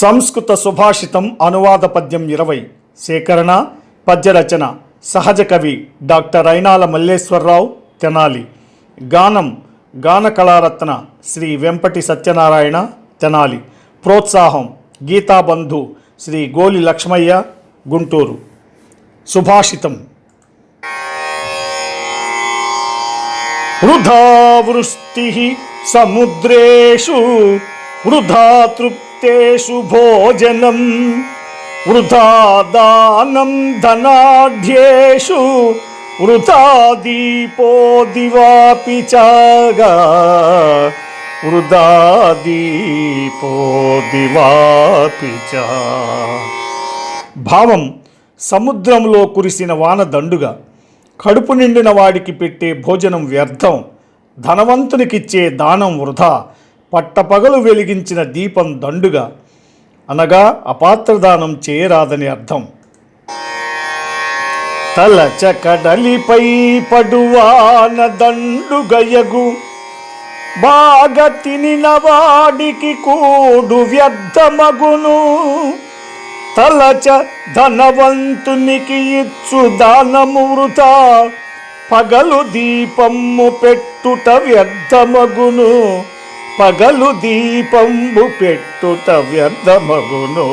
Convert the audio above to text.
సంస్కృత సుభాషితం అనువాద పద్యం ఇరవై. సేకరణ పద్యరచన సహజ కవి డాక్టర్ అయినాల మల్లేశ్వరరావు తెనాలి. గానం గాన కళారత్న శ్రీ వెంపటి సత్యనారాయణ తెనాలి. ప్రోత్సాహం గీతాబంధు శ్రీ గోలి లక్ష్మయ్య గుంటూరు. సుభాషితం. వృధా వృష్టి సముద్రేషు వృధా తేషు భోజనం వృధా దానం ధనాఢ్యేషు వృధా దీపో దివాపి చాగా వృధా దీపో దివాపి భావం సముద్రంలో కురిసిన వాన దండుగా కడుపు నిండిన వాడికి పెట్టే భోజనం వ్యర్థం ధనవంతునికిచ్చే దానం వృధా పట్టపగలు వెలిగించిన దీపం దండుగా అనగా అపాత్రదానం చేయరాదని అర్థం. తలచ కడలిపై పడువాన దండుగయగు బాగా తినిన వాడికి కూడు వ్యర్థమగును. తలచ ధనవంతునికి ఇచ్చు దానము వృథా పగలు దీపము పెట్టుట వ్యర్థమగును. పగలు దీపంబు పెట్టుట వ్యర్థమగును